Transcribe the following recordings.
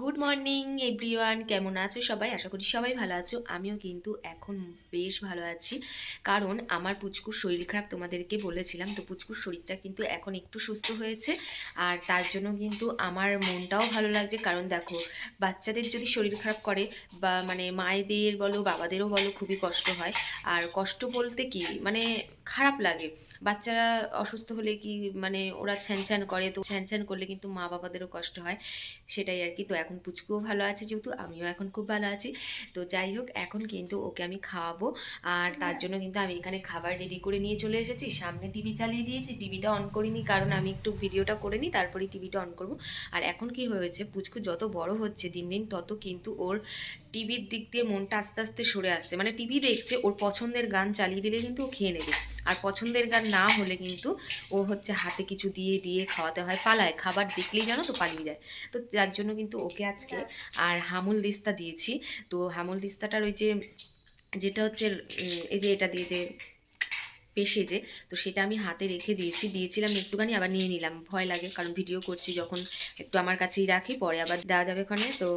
Good morning everyone কেমন আছো সবাই? আশা করি সবাই ভালো আছো। আমিও কিন্তু এখন বেশ ভালো আছি। কারণ আমার পুচকুর শরীর খারাপ তোমাদেরকে বলেছিলাম, তো পুচকুর শরীরটা কিন্তু এখন একটু সুস্থ হয়েছে। আর তার জন্য কিন্তু আমার মনটাও ভালো লাগছে। কারণ দেখো, বাচ্চাদের যদি শরীর খারাপ করে বা মানে মায়েদের বলো, বাবাদেরও বলো, খুবই কষ্ট হয়। আর কষ্ট বলতে কি? মানে খারাপ লাগে। বাচ্চারা অসুস্থ হলে কি মানে ওরা ছ্যান ছ্যান করে? তো ছ্যান ছ্যান করলে কিন্তু মা বাবাদেরও কষ্ট হয়। সেটাই আর কি। তো এখন পুচকুও ভালো আছে যেহেতু, আমিও এখন খুব ভালো আছি। তো যাই হোক, এখন কিন্তু ওকে আমি খাওয়াবো। আর তার জন্য কিন্তু আমি এখানে খাবার রেডি করে নিয়ে চলে এসেছি। সামনে টিভি চালিয়ে দিয়েছি। টিভিটা অন করিনি কারণ আমি একটু ভিডিওটা করে নিই, তারপরে টিভিটা অন করব। আর এখন কি হয়েছে, পুচকু যত বড় হচ্ছে দিন দিন, তত কিন্তু ওর টিভির দিক দিয়ে মনটা আস্তে আস্তে সরে আসছে। মানে টিভি দেখছে, ওর পছন্দের গান চালিয়ে দিলে কিন্তু ও খেয়ে নেবে। আর পছন্দের গান না হলে কিন্তু ও হচ্ছে হাতে কিছু দিয়ে দিয়ে খাওয়াতে হয় পালায়। খাবার দেখলেই জানো তো পালিয়ে যায়। তো যার জন্য কিন্তু ওকে আজকে আর হামুল দিস্তা দিয়েছি। তো হামুল দিস্তাটার ওই যে যেটা হচ্ছে এই যে এটা দিয়ে যে পেশে যে, তো সেটা আমি হাতে রেখে দিয়েছি, দিয়েছিলাম একটুখানি, আবার নিয়ে নিলাম। ভয় লাগে, কারণ ভিডিও করছি যখন একটু আমার কাছেই রাখি, পরে আবার দেওয়া যাবে ওখানে। তো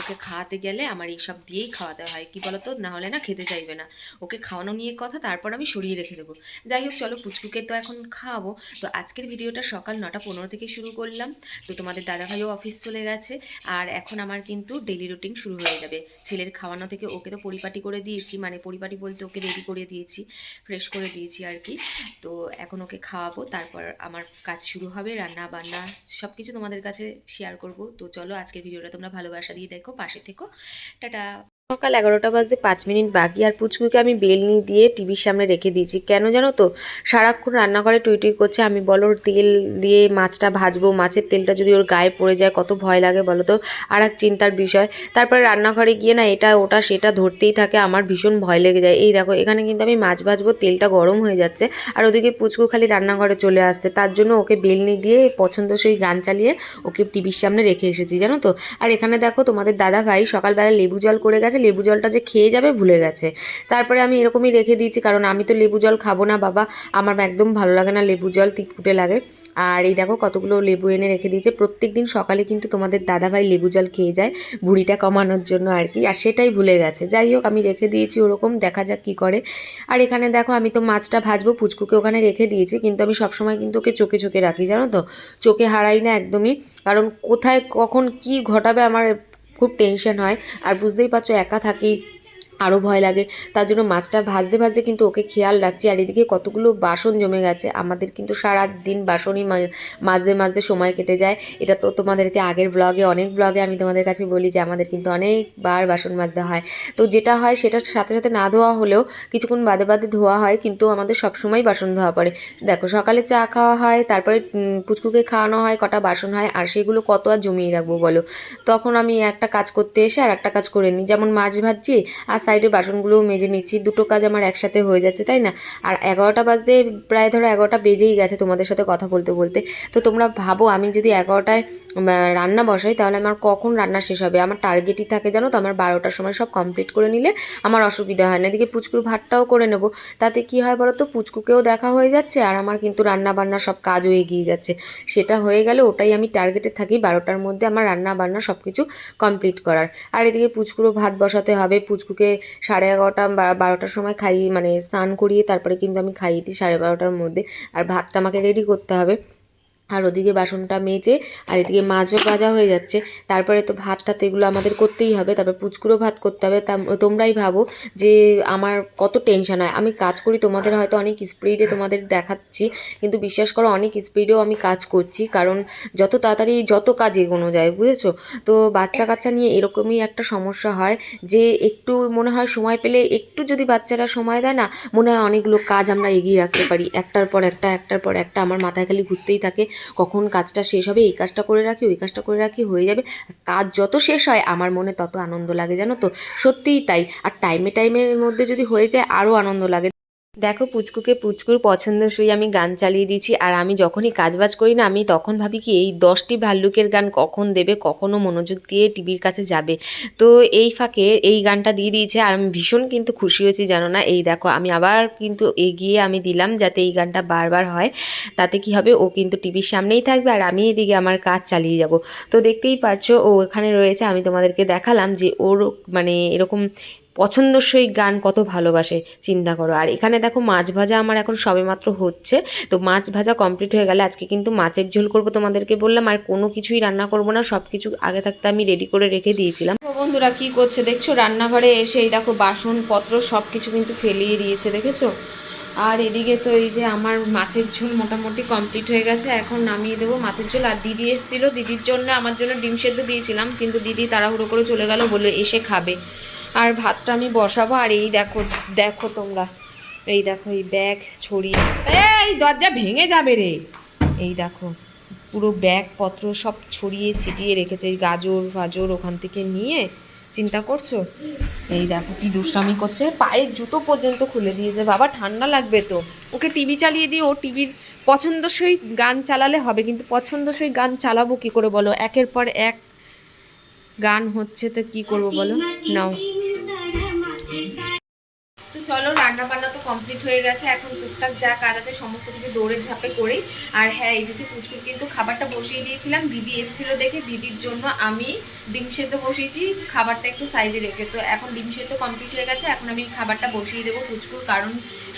ওকে খাওয়াতে গেলে আমার এই সব দিয়েই খাওয়াতে হয়, কি বলতো? না হলে না খেতে চাইবে না। ওকে খাওয়ানো নিয়ে কথা, তারপর আমি সরিয়ে রেখে দেবো। যাই হোক, চলো পুচকুকে তো এখন খাওয়াবো। তো আজকের ভিডিওটা সকাল নটা পনেরো থেকে শুরু করলাম। তো তোমাদের দাদাভাইও অফিস চলে গেছে। আর এখন আমার কিন্তু ডেলি রুটিন শুরু হয়ে যাবে। ছেলের খাওয়ানো থেকে ওকে তো পরিপাটি করে দিয়েছি মানে পরিপাটি বলতে ওকে রেডি করে দিয়েছি ফ্রেশ করে দিয়েছি। আর কি তো এখন ওকে খাওয়াবো, তারপর আমার কাজ শুরু হবে, রান্না, বান্না সব কিছু তোমাদের কাছে শেয়ার করব। তো চলো আজকের ভিডিওটা তোমরা ভালোবাসা দিয়ে দেখো, পাশে থেকো। টাটা! সকাল এগারোটা বাজতে পাঁচ মিনিট বাকি আর পুচকুকে আমি বেলনি দিয়ে টিভির সামনে রেখে দিয়েছি। কেন জানো তো? সারাক্ষণ রান্নাঘরে টুই টুই করছে। আমি বলো, ওর তেল দিয়ে মাছটা ভাজবো? মাছের তেলটা যদি ওর গায়ে পড়ে যায়, কত ভয় লাগে বলো তো? আর এক চিন্তার বিষয়। তারপরে রান্নাঘরে গিয়ে না, এটা, ওটা, সেটা ধরতেই থাকে। আমার ভীষণ ভয় লেগে যায়। এই দেখো, এখানে কিন্তু আমি মাছ ভাজবো, তেলটা গরম হয়ে যাচ্ছে আর ওদিকে পুচকু খালি রান্নাঘরে চলে আসছে। তার জন্য ওকে বেলনি দিয়ে পছন্দসই গান চালিয়ে ওকে টিভির সামনে রেখে এসেছি, জানো তো? আর এখানে দেখো, তোমাদের দাদা ভাই সকালবেলা লেবু জল করে গেছে। লেবু জলটা যে খেয়ে যাবে ভুলে গেছে। তারপরে আমি এরকমই রেখে দিয়েছি, কারণ আমি তো লেবু জল খাব না, বাবা। আমার একদম ভালো লাগে না লেবু জল, তিতকুটে লাগে। আর এই দেখো কতগুলো লেবু এনে রেখে দিয়েছে। প্রত্যেক দিন সকালে কিন্তু তোমাদের দাদাভাই লেবু জল খেয়ে যায় ভুঁড়িটা কমানোর জন্য আর কি, আর সেটাই ভুলে গেছে। যাই হোক, আমি রেখে দিয়েছি ওরকম, দেখা যাক কী করে। আর এখানে দেখো, আমি তো মাছটা ভাজবো, পুচকুকে ওখানে রেখে দিয়েছি, কিন্তু আমি সবসময় কিন্তু ওকে চোখে চোখে রাখি, জানো তো? চোখে হারাই না একদমই। কারণ কোথায়, কখন কি ঘটাবে আমার খুব টেনশন হয়। আর বুঝতেই পারছ একা থাকি আরও ভয় লাগে। তার জন্য মাছটা ভাজতে ভাজতে কিন্তু ওকে খেয়াল রাখছি। আর এদিকে কতগুলো বাসন জমে গেছে। আমাদের কিন্তু সারা দিন বাসনই মা- মাজতে মাজতে সময় কেটে যায়। এটা তো তোমাদেরকে আগের ব্লগে অনেক ব্লগে আমি তোমাদের কাছে বলি যে আমাদের কিন্তু অনেকবার বাসন মাজতে হয়। তো যেটা হয় সেটার সাথে সাথে না ধোয়া হলেও কিছুক্ষণ বাদে বাদে ধোয়া হয়, কিন্তু আমাদের সবসময় বাসন ধোয়া পড়ে। দেখো, সকালে চা খাওয়া হয়, তারপরে পুচকুকে খাওয়ানো হয়, কটা বাসন হয়, আর সেগুলো কত আর জমিয়ে রাখব বলো? তখন আমি একটা কাজ করতে এসে আর একটা কাজ করে নিই। যেমন মাছ ভাজছি, আর সাইডে বাসনগুলোও মেজে নিচ্ছি। দুটো কাজ আমার একসাথে হয়ে যাচ্ছে, তাই না? আর এগারোটা বাজতে প্রায় ধরো এগারোটা বেজেই গেছে তোমাদের সাথে কথা বলতে বলতে। তো তোমরা ভাবো আমি যদি এগারোটায় রান্না বসাই, তাহলে আমার কখন রান্না শেষ হবে? আমার টার্গেটই থাকে জানো তো, আমার বারোটার সময় সব কমপ্লিট করে নিলে আমার অসুবিধা হয় না। এদিকে পুচকুর ভাতটাও করে নেব। তাতে কি হয় বলো তো, পুচকুকেও দেখা হয়ে যাচ্ছে আর আমার কিন্তু রান্না বান্না সব কাজও এগিয়ে যাচ্ছে। সেটা হয়ে গেলে ওটাই আমি টার্গেটে থাকি বারোটার মধ্যে আমার রান্না বান্না সব কিছু কমপ্লিট করার। আর এদিকে পুচকুরও ভাত বসাতে হবে। পুচকুকে সাড়ে এগারোটা বা বারোটার সময় খাইয়ে মানে স্নান করিয়ে তারপরে কিন্তু আমি খাইয়ে দিই সাড়ে বারোটার মধ্যে। আর ভাতটা আমাকে রেডি করতে হবে। আর ওদিকে বাসনটা মেজে আর এদিকে মাছও ভাজা হয়ে যাচ্ছে। তারপরে তো ভাত টাত এগুলো আমাদের করতেই হবে। তারপর পুচকুরও ভাত করতে হবে। তা তোমরাই ভাবো যে আমার কত টেনশন হয়। আমি কাজ করি, তোমাদের হয়তো অনেক স্পিডে তোমাদের দেখাচ্ছি। কিন্তু বিশ্বাস করো, অনেক স্পিডেও আমি কাজ করছি। কারণ যত তাড়াতাড়ি, যত কাজ এগোনো যায়, বুঝেছ? তো বাচ্চা কাচ্চা নিয়ে এরকমই একটা সমস্যা হয় যে একটু মনে হয় সময় পেলে একটু যদি বাচ্চারা সময় দেয় না, মনে হয় অনেকগুলো কাজ আমরা এগিয়ে রাখতে পারি। একটার পর একটা, একটার পর একটা, আমার মাথায় খালি ঘুরতেই থাকে। কখন কাজটা শেষ হবে, এই কাজটা করে রাখি, ওই কাজটা করে রাখি, হয়ে যাবে। কাজ যত শেষ হয়, আমার মনে তত আনন্দ লাগে, জানো তো? সত্যিই তাই। আর টাইমে টাইমের মধ্যে যদি হয়ে যায় আরও আনন্দ লাগে। দেখো, পুচকুকে পুচকুর পছন্দসই আমি গান চালিয়ে দিয়েছি, আর আমি যখনই কাজবাজ করি না, আমি তখন ভাবি কি, এই দশটি ভাল্লুকের গান কখন দেবে কখনও মনোযোগ দিয়ে টিভির কাছে যাবে। তো এই ফাঁকে এই গানটা দিয়ে দিয়েছে, আর আমি ভীষণ কিন্তু খুশি হয়েছি, জানো না? এই দেখো, আমি আবার কিন্তু এগিয়ে আমি দিলাম যাতে এই গানটা বারবার হয়, তাতে কি হবে, ও কিন্তু টিভির সামনেই থাকবে, আর আমি এদিকে আমার কাজ চালিয়ে যাব। তো দেখতেই পারছ, ও এখানে রয়েছে, আমি তোমাদেরকে দেখালাম যে ওর মানে এরকম পছন্দসই গান কত ভালোবাসে, চিন্তা করো। আর এখানে দেখো মাছ ভাজা আমার এখন সবেমাত্র হচ্ছে। তো মাছ ভাজা কমপ্লিট হয়ে গেলে আজকে কিন্তু মাছের ঝোল করব তোমাদেরকে বললাম। আর কোনো কিছুই রান্না করব না সব কিছু আগে থাকতে আমি রেডি করে রেখে দিয়েছিলাম। বন্ধুরা কি করছে দেখছ? রান্নাঘরে এসে এই দেখো বাসনপত্র সব কিছু কিন্তু ফেলিয়ে দিয়েছে, দেখেছ? আর এদিকে তো এই যে আমার মাছের ঝোল মোটামুটি কমপ্লিট হয়ে গেছে। এখন নামিয়ে দেবো মাছের ঝোল। আর দিদি এসেছিল, দিদির জন্য আমার জন্য ডিম সেদ্ধ দিয়েছিলাম। কিন্তু দিদি তাড়াহুড়ো করে চলে গেল বলে এসে খাবে। আর ভাতটা আমি বসাবো, আর এই দেখো দেখো তোমরা। এই দেখো, এই ব্যাগ ছড়িয়ে। এই, দরজা ভেঙে যাবে রে। এই দেখো, পুরো ব্যাগ পত্র সব ছড়িয়ে ছিটিয়ে রেখেছে, এই গাজর ফাজর ওখান থেকে নিয়ে। চিন্তা করছ? এই দেখো কি দুষ্টামি করছে। পায়ের জুতো পর্যন্ত খুলে দিয়েছে। বাবা, ঠান্ডা লাগবে তো। ওকে টিভি চালিয়ে দিয়ে ও টিভির পছন্দসই গান চালালে হবে, কিন্তু পছন্দসই গান চালাবো কি করে বলো? একের পর এক গান হচ্ছে তো কি করব বলো? নাও। চলো রান্না বান্না তো কমপ্লিট হয়ে গেছে। এখন টুকটাক যা কাজ আছে, সমস্ত কিছু দৌড়ে ঝাঁপে করেই আর হ্যাঁ এইদিকে পুচকুর কিন্তু খাবারটা বসিয়ে দিয়েছিলাম। দিদি এসেছিল দেখে, দিদির জন্য আমি ডিম সেদ্ধ বসিয়েছি। খাবারটা একটু সাইডে রেখে। তো এখন ডিম সেদ্ধ কমপ্লিট হয়ে গেছে। এখন আমি খাবারটা বসিয়ে দেবো পুচকুর, কারণ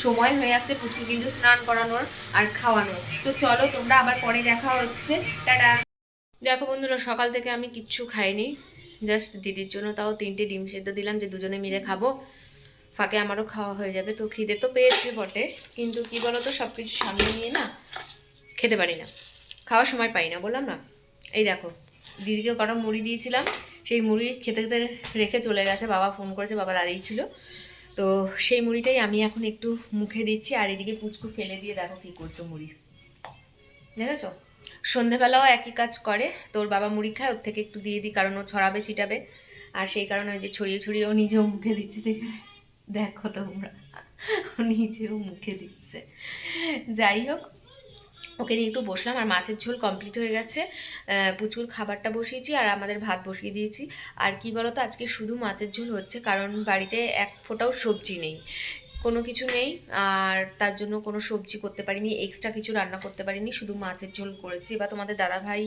সময় হয়ে আসছে পুচকুর কিন্তু স্নান করানোর আর খাওয়ানোর। তো চলো, তোমরা আবার পরে দেখা হচ্ছে। টাটা। দেখো বন্ধুরা, সকাল থেকে আমি কিচ্ছু খাইনি। জাস্ট দিদির জন্য তাও তিনটে ডিম সেদ্ধ দিলাম যে দুজনে মিলে খাব। ফাঁকে আমারও খাওয়া হয়ে যাবে। তো খিদে তো পেয়েছে বটে, কিন্তু কি বলো তো সব কিছু সামনে নিয়ে না খেতে পারি না। খাওয়ার সময় পাই না, বললাম না? এই দেখো, দিদিকে কটা মুড়ি দিয়েছিলাম, সেই মুড়ি খেতে খেতে রেখে চলে গেছে, বাবা ফোন করেছে, বাবা দাঁড়িয়ে ছিল। তো সেই মুড়িটাই আমি এখন একটু মুখে দিচ্ছি, আর এদিকে পুচকু ফেলে দিয়ে দেখো কী করছ মুড়ি। দেখেছ? সন্ধেবেলাও একই কাজ করে, তোর বাবা মুড়ি খায়, ওর থেকে একটু দিয়ে দিই, কারণ ও ছড়াবে, ছিটাবে, আর সেই কারণে ওই যে ছড়িয়ে ছড়িয়ে ও নিজেও মুখে দিচ্ছে দেখে। দেখো তোমরা। নিজেও মুখে দিচ্ছে। যাই হোক, ওকে নিয়ে একটু বসলাম। আর মাছের ঝোল কমপ্লিট হয়ে গেছে। পুচুর খাবারটা বসিয়েছি আর আমাদের ভাত বসিয়ে দিয়েছি। আর কি বলতো, আজকে শুধু মাছের ঝোল হচ্ছে, কারণ বাড়িতে এক ফোঁটাও সবজি নেই। কোনো কিছু নেই, আর তার জন্য কোনো সবজি করতে পারিনি এক্সট্রা কিছু রান্না করতে পারিনি, শুধু মাছের ঝোল করেছি। এবার তোমাদের দাদা ভাই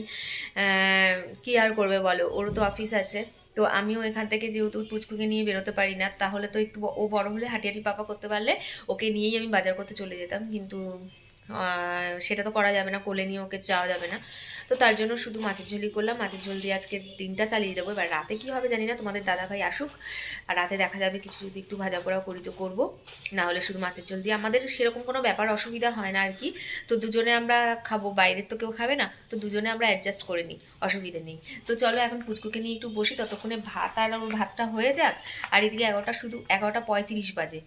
কি আর করবে বলো? ওরও তো অফিস আছে। তো আমিও এখান থেকে যেহেতু পুচকুকে নিয়ে বেরোতে পারি না, তাহলে তো একটু ও বড় হলে হাঁটিয়াটি পাপা করতে পারলে ওকে নিয়েই আমি বাজার করতে চলে যেতাম। কিন্তু সেটা তো করা যাবে না, কোলে নিয়ে ওকে যাওয়া যাবে না। তো তার জন্য শুধু মাছের ঝোলই করলাম। মাছের ঝোল দিয়ে আজকে দিনটা চালিয়ে দেবো। এবার রাতে কি হবে জানি না, তোমাদের দাদা ভাই আসুক। আর রাতে দেখা যাবে কিছু যদি একটু ভাজা পোড়াও করি তো করব। না হলে শুধু মাছের ঝোল দিয়ে। আমাদের সেরকম কোনো ব্যাপার অসুবিধা হয় না আর কি। তো দুজনে আমরা খাব, বাইরের তো কেউ খাবে না। তো দুজনে আমরা অ্যাডজাস্ট করে নিই, অসুবিধে নেই। তো চলো এখন পুচকুকে নিয়ে একটু বসি। ততক্ষণে ভাত আর ওর ভাতটা হয়ে যাক। আর এদিকে এগারোটা শুধু, এগারোটা পঁয়ত্রিশ বাজে।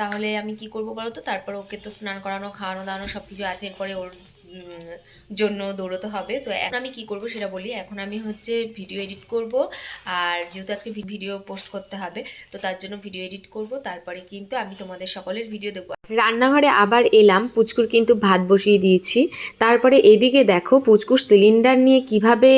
তাহলে আমি কি করব বলো তো? তারপর ওকে তো স্নান করানো, খাওয়ানো, দাওয়ানো সব কিছু আছে। এরপরে ওর জন্য দৌড়তে হবে। তো এখন আমি কি করব সেটা বলি। এখন আমি হচ্ছে ভিডিও এডিট করব। আর যেহেতু আজকে ভিডিও পোস্ট করতে হবে, তো তার জন্য ভিডিও এডিট করব। তারপরে কিন্তু আমি তোমাদের সকলের ভিডিও দেখব। রান্নাঘরে আবার এলাম, পুচকুর কিন্তু ভাত বসিয়ে দিয়েছি। তারপরে এদিকে দেখো পুচকুর সিলিন্ডার নিয়ে কীভাবে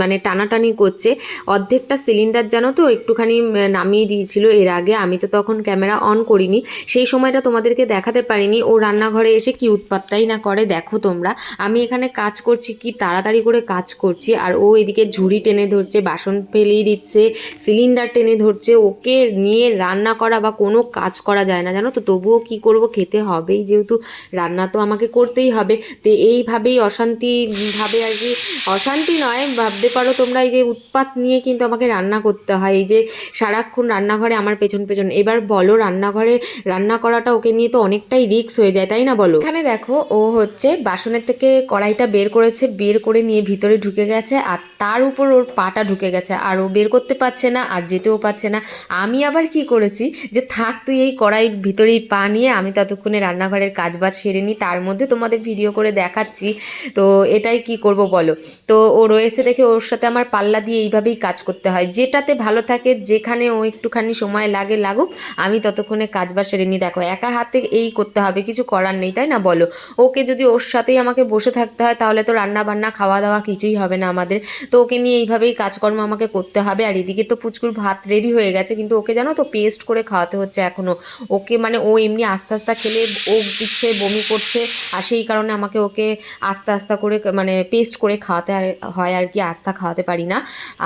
মানে টানাটানি করছে। অর্ধেকটা সিলিন্ডার জানো তো, একটুখানি নামিয়ে দিয়েছিল এর আগে। আমি তো তখন ক্যামেরা অন করিনি। সেই সময়টা তোমাদেরকে দেখাতে পারিনি। ও রান্নাঘরে এসে কি উৎপাতটাই না করে, দেখো তোমরা। আমি এখানে কাজ করছি, কি তাড়াতাড়ি করে কাজ করছি। আর ও এদিকে ঝুড়ি টেনে ধরছে, বাসন ফেলিয়ে দিচ্ছে, সিলিন্ডার টেনে ধরছে, ওকে নিয়ে রান্না করা বা কোনো কাজ করা যায় না, জানো তো? তবুও কি করব, খেতে হবেই, যেহেতু রান্না তো আমাকে করতেই হবে। তো এইভাবেই অশান্তি ভাবে আর কি, অশান্তি নয়, ভাবতে পারো তোমরা, এই যে উৎপাত নিয়ে কিন্তু আমাকে রান্না করতে হয়। এই যে সারাক্ষণ রান্নাঘরে আমার পেছন পেছন, এবার বলো রান্নাঘরে রান্না করাটা ওকে নিয়ে তো অনেকটাই রিস্ক হয়ে যায়, তাই না বলো? এখানে দেখো, ও হচ্ছে বাসনের থেকে কড়াইটা বের করেছে, বের করে নিয়ে ভিতরে ঢুকে গেছে আর তার উপর ওর পাটা ঢুকে গেছে আর ও বের করতে পারছে না আর যেতেও পারছে না। আমি আবার কি করেছি যে থাক তুই এই কড়াইয়ের ভিতরেই পা নিয়ে আমি ততক্ষণে রান্নাঘরের কাজ বাজ সেরে নিই, তার মধ্যে তোমাদের ভিডিও করে দেখাচ্ছি। তো এটাই কি করব বলো? তো ও রয়েছে দেখে ওর সাথে আমার পাল্লা দিয়ে এইভাবেই কাজ করতে হয়। যেটাতে ভালো থাকে, যেখানে ও একটুখানি সময় লাগে লাগুক, আমি ততক্ষণে কাজ বাজ সেরে নিই। দেখো, একা হাতে এই করতে হবে, কিছু করার নেই, তাই না বলো? ওকে যদি ওর সাথেই আমাকে বসে থাকতে হয়, তাহলে তো রান্না বান্না খাওয়া দাওয়া কিছুই হবে না আমাদের। তো ওকে নিয়ে এইভাবেই কাজকর্ম আমাকে করতে হবে। আর এদিকে তো পুচকুর ভাত রেডি হয়ে গেছে, কিন্তু ওকে জানো তো পেস্ট করে খাওয়াতে হচ্ছে এখনও ওকে মানে ও এমনি আস্তে আস্তে খেলে, ও দিচ্ছে, বমি করছে, আর সেই কারণে আমাকে ওকে আস্তে আস্তে করে মানে পেস্ট করে খাওয়াতে হয় আর কি আস্তা খাওয়াতে পারি না,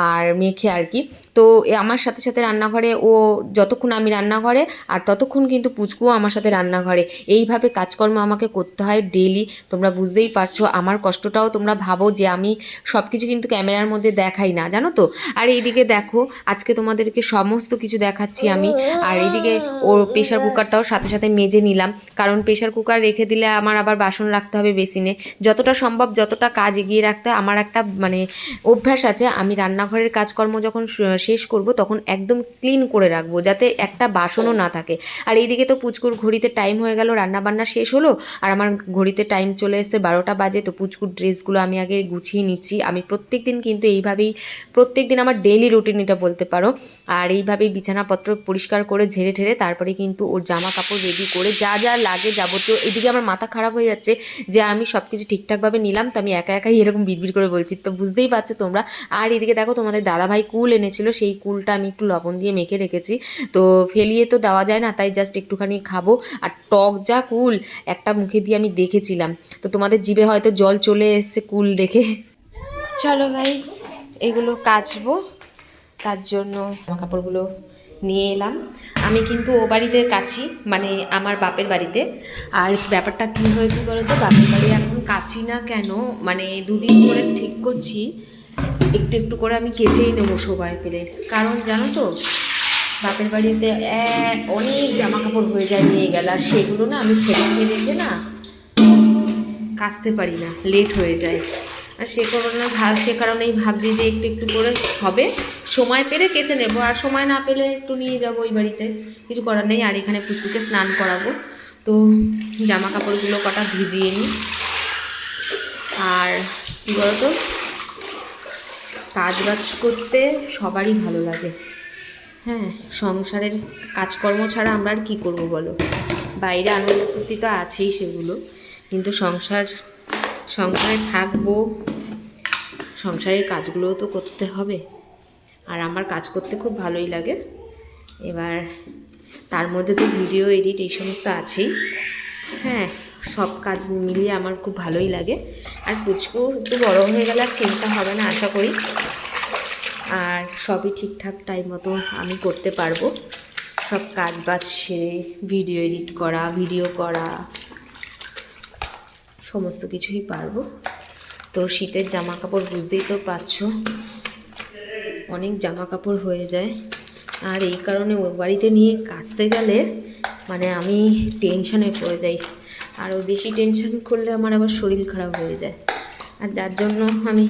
আর মেখে আর কি। তো আমার সাথে সাথে রান্নাঘরে ও যতক্ষণ আমি রান্নাঘরে, আর ততক্ষণ কিন্তু পুচকুও আমার সাথে রান্নাঘরে। এইভাবে কাজকর্ম আমাকে করতে হয় ডেলি তোমরা বুঝতেই পারছ। আমার কষ্টটাও তোমরা ভাবো যে আমি সব কিছু কিন্তু ক্যামেরার মধ্যে দেখাই না, জানো তো? আর এইদিকে দেখো, আজকে তোমাদেরকে সমস্ত কিছু দেখাচ্ছি আমি। আর এইদিকে ওর প্রেশার কুকারটাও সাথে সাথে মেজে নিলাম। কারণ প্রেশার কুকার রেখে দিলে আমার আবার বাসন রাখতে হবে বেসিনে। যতটা সম্ভব, যতটা কাজ এগিয়ে রাখতে আমার একটা মানে অভ্যাস আছে। আমি রান্নাঘরের কাজকর্ম যখন শেষ করব, তখন একদম ক্লিন করে রাখব, যাতে একটা বাসনও না থাকে। আর এইদিকে তো পুচকুর ঘড়িতে টাইম হয়ে গেল রান্না বান্না শেষ হলো। আর আমার ঘড়িতে টাইম চলে এসেছে বারোটা বাজে তো পুচকুর ড্রেসগুলো আমি আগে গুছিয়ে নিচ্ছি। আমি প্রত্যেক দিন কিন্তু এইভাবেই প্রত্যেক দিন আমার ডেইলি রুটিন এটা বলতে পারো। আর এইভাবেই বিছানাপত্র পরিষ্কার করে ঝেড়ে ঠেড়ে তারপরে কিন্তু ওর জামা কাপড় রেডি করে যা যা লাগে যাবতীয়, এদিকে আমার মাথা খারাপ হয়ে যাচ্ছে যে আমি সব কিছু ঠিকঠাকভাবে নিলাম তো আমি একা একাই এরকম বিড়বিড় করে বলছি। তো বুঝতেই পারছ তোমরা। আর এদিকে দেখো তোমাদের দাদাভাই কুল এনেছিল, সেই কুলটা আমি একটু লবণ দিয়ে মেখে রেখেছি। তো ফেলিয়ে তো দেওয়া যায় না, তাই জাস্ট একটুখানি খাব। আর টক যা কুল, একটা মুখে দিয়ে আমি দেখেছিলাম। তো তোমাদের জিভে হয়তো জল চলে এসছে কুল দেখে। চলো গাইস এগুলো কাচবো। তার জন্য জামা কাপড়গুলো নিয়ে এলাম। আমি কিন্তু ও বাড়িতে কাছি মানে আমার বাপের বাড়িতে। আর ব্যাপারটা কী হয়েছে বলো তো বাপের বাড়ি এখন কাছি না কেন মানে দুদিন করে ঠিক করছি। একটু একটু করে আমি কেচেই নেব সবাই পেলে। কারণ জানো তো, বাপের বাড়িতে অনেক জামা কাপড় হয়ে যায় নিয়ে গেল, আর সেগুলো না আমি ছেলেকে রেখে না কাচতে পারি না লেট হয়ে যায়। আর সে কারণে ভাব সে কারণেই ভাবছি যে একটু একটু করে হবে। সময় পেলে কেচে নেব, আর সময় না পেলে একটু নিয়ে যাব ওই বাড়িতে। কিছু করার নেই, আর এখানে পুচকুকে স্নান করাবো। তো জামা কাপড়গুলো কটা ভিজিয়ে নিই। আর কী বলতো? কাজ বাজ করতে সবারই ভালো লাগে। হ্যাঁ সংসারের কাজকর্ম ছাড়া আমরা আর কী করব বলো? বাইরে আনন্দ তো আছেই সেগুলো। কিন্তু সংসার, সংসারে থাকব, সংসারের কাজগুলোও তো করতে হবে। আর আমার কাজ করতে খুব ভালোই লাগে। এবার তার মধ্যে তো ভিডিও এডিট এই সমস্ত আছেই। হ্যাঁ সব কাজ মিলিয়ে আমার খুব ভালোই লাগে। আর পুচকু একটু বড় হয়ে গেলে আর চিন্তা হবে না, আশা করি। আর সবই ঠিকঠাক টাইম মতো আমি করতে পারব। সব কাজ বাজ সেরে ভিডিও এডিট করা ভিডিও করা। সমস্ত কিছুই পারব। তো শীতের জামা কাপড় বুঝতেই তো পারছ, অনেক জামা কাপড় হয়ে যায়। আর এই কারণে ও বাড়িতে নিয়ে কাচতে গেলে মানে আমি টেনশনে পড়ে যাই। আরও বেশি টেনশন করলে আমার আবার শরীর খারাপ হয়ে যায়। আর যার জন্য আমি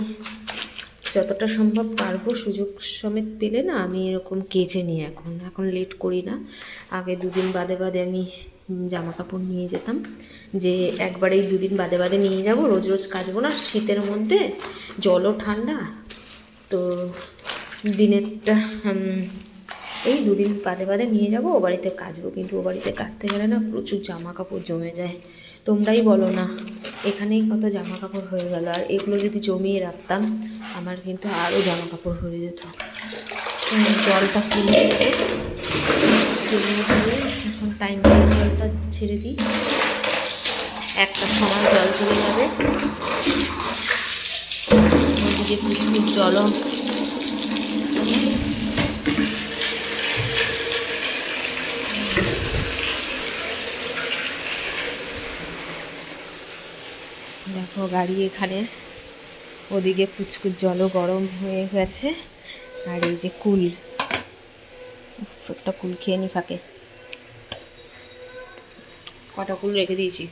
যতটা সম্ভব পারব, সুযোগ সমেত পেলে না আমি এরকম কেচে নিই এখন। এখন লেট করি না। আগে দুদিন বাদে বাদে আমি জামা কাপড় নিয়ে যেতাম। যে একবারেই দুদিন বাদে বাদে নিয়ে যাব, রোজ রোজ কাচবো না। শীতের মধ্যে জলও ঠান্ডা। তো দিনেরটা এই দুদিন বাদে বাদে নিয়ে যাব, ও বাড়িতে কাচবো। কিন্তু ও বাড়িতে কাচতে গেলে না প্রচুর জামা কাপড় জমে যায়। তোমরাই বলো না, এখানেই কত জামা কাপড় হয়ে গেল। আর এগুলো যদি জমিয়ে রাখতাম, আমার কিন্তু আরও জামা কাপড় হয়ে যেত। জলটা কিনে কিনে এখন টাইম জলটা ছেড়ে দিই। একটা সময় জল চলে যাবে। ওদিকে প্রচুর জলও দেখো গাড়ি এখানে। ওদিকে পুচকুর জলও গরম হয়ে গেছে। আর এই যে কুল একটা কুল খেয়ে নি ফাঁকে। পাটাকুল রেখে দিয়েছি।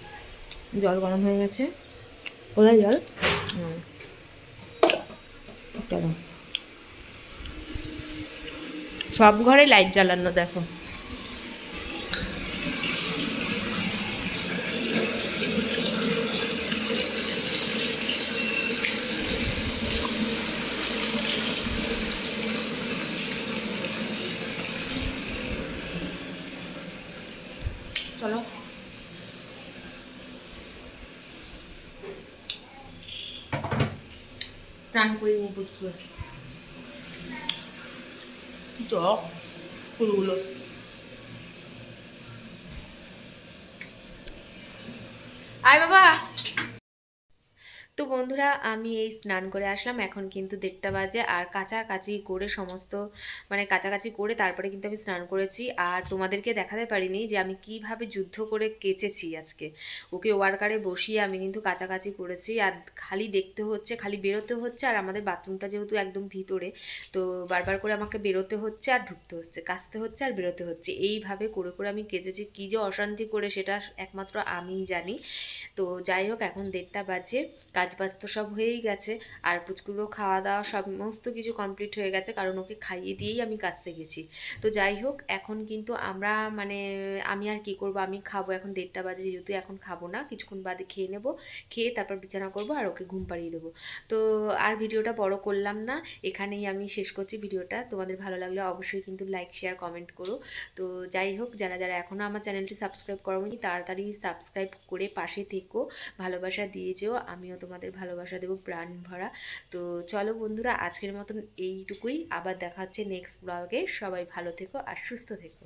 জল গরম হয়ে গেছে। ওরাই জল? চলো সব ঘরে লাইট জ্বালানো দেখো। চলো। স্নান করি নিই পুচকু কি টক ফুলগুলো আয় বাবা তো বন্ধুরা, আমি এই স্নান করে আসলাম। এখন কিন্তু দেড়টা বাজে আর কাছাকাছি করে সমস্ত মানে কাছাকাছি করে তারপরে কিন্তু আমি স্নান করেছি। আর তোমাদেরকে দেখাতে পারিনি যে আমি কীভাবে যুদ্ধ করে কেচেছি আজকে। ওকে ওয়ার্কারে বসিয়ে আমি কিন্তু কাছাকাছি করেছি। আর খালি দেখতে হচ্ছে, খালি বেরোতে হচ্ছে। আর আমাদের বাথরুমটা যেহেতু একদম ভিতরে, তো বারবার করে আমাকে বেরোতে হচ্ছে আর ঢুকতে হচ্ছে, কাচতে হচ্ছে আর বেরোতে হচ্ছে। এইভাবে করে করে আমি কেচেছি। কী যে অশান্তি করে সেটা একমাত্র আমিই জানি। তো যাই হোক, এখন দেড়টা বাজে। কাজ বাজ তো সব হয়েই গেছে। আর পুচকুরও খাওয়া দাওয়া সমস্ত কিছু কমপ্লিট হয়ে গেছে, কারণ ওকে খাইয়ে দিয়েই আমি কাজতে গেছি। তো যাই হোক, এখন কিন্তু আমরা মানে আমি আর কি করব? আমি খাব, এখন দেড়টা বাজে যেহেতু এখন খাব না, কিছুক্ষণ বাদে খেয়ে নেব। খেয়ে তারপর বিছানা করব আর ওকে ঘুম পাড়িয়ে দেবো। তো আর ভিডিওটা বড় করলাম না, এখানেই আমি শেষ করছি ভিডিওটা। তোমাদের ভালো লাগলে অবশ্যই কিন্তু লাইক শেয়ার কমেন্ট করো। তো যাই হোক, যারা যারা এখনও আমার চ্যানেলটি সাবস্ক্রাইব করোনি, তাড়াতাড়ি সাবস্ক্রাইব করে পাশে থেকো। ভালোবাসা দিয়ে যেও, আমিও তোমাদের ভালোবাসা দেবো, প্রাণ ভরা। তো চলো বন্ধুরা, আজকের মতন এইটুকুই। আবার দেখা হচ্ছে নেক্সট ব্লগে সবাই ভালো থেকো আর সুস্থ থেকো।